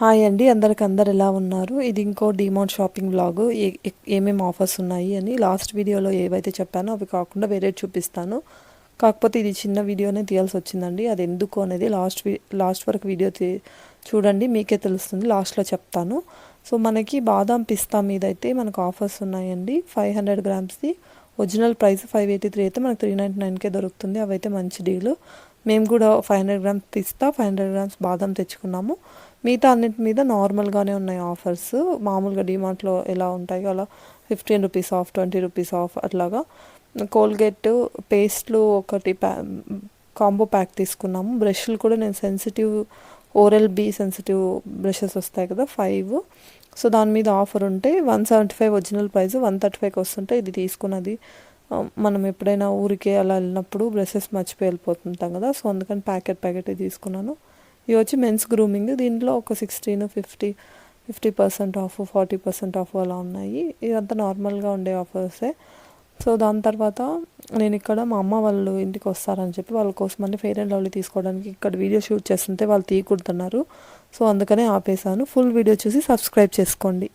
Hi అండి అందరికి అందరు ఎలా ఉన్నారు? ఇది ఇంకో డిమార్ట్ షాపింగ్ బ్లాగ్ ఏమేమి ఆఫర్స్ ఉన్నాయి అని లాస్ట్ వీడియోలో ఏవైతే చెప్పానో అవి కాకుండా వేరే చూపిస్తాను. కాకపోతే ఇది చిన్న వీడియోనే తీయాల్సి వచ్చిందండి. అది ఎందుకు అనేది లాస్ట్ లాస్ట్ వరకు వీడియో చూడండి మీకే తెలుస్తుంది. లాస్ట్లో చెప్తాను. సో మనకి బాదాం పిస్తా మీద అయితే మనకు ఆఫర్స్ ఉన్నాయండి. Five hundred గ్రామ్స్ది original price five eighty three అయితే మనకు త్రీ నైంటీ నైన్కే దొరుకుతుంది. అవైతే మంచి డీలు మేము కూడా ఫైవ్ హండ్రెడ్ గ్రామ్స్ పిస్తా ఫైవ్ హండ్రెడ్ గ్రామ్స్ బాదం తెచ్చుకున్నాము. మిగతా అన్నిటి మీద నార్మల్గానే ఉన్నాయి ఆఫర్స్ మామూలుగా డిమార్ట్లో ఎలా ఉంటాయో అలా fifteen rupees off twenty rupees off అట్లాగా. కోల్గేట్ పేస్ట్లు ఒకటి ప్యా కాంబో ప్యాక్ తీసుకున్నాము. బ్రష్లు కూడా నేను sensitive oral B sensitive brushes వస్తాయి కదా ఫైవ్ సో దాని మీద ఆఫర్ ఉంటే one seventy five original price one thirty ఫైవ్కి వస్తుంటే ఇది తీసుకున్నది. మనం ఎప్పుడైనా ఊరికే అలా వెళ్ళినప్పుడు బ్రషెస్ మర్చిపోయి వెళ్ళిపోతుంటాం కదా. సో అందుకని ప్యాకెట్ ప్యాకెట్ తీసుకున్నాను. ఇవి వచ్చి మెన్స్ గ్రూమింగ్. దీంట్లో ఒక sixteen fifty fifty percent off forty percent off అలా ఉన్నాయి. ఇదంతా నార్మల్గా ఉండే ఆఫర్సే. సో దాని తర్వాత నేను ఇక్కడ మా అమ్మ వాళ్ళు ఇంటికి వస్తారని చెప్పి వాళ్ళ కోసం అని ఫెయిర్ అండ్ లవ్లీ తీసుకోవడానికి ఇక్కడ వీడియో షూట్ చేస్తుంటే వాళ్ళు తీయకూడుతున్నారు సో అందుకనే ఆపేశాను. ఫుల్ వీడియో చూసి సబ్స్క్రైబ్ చేసుకోండి.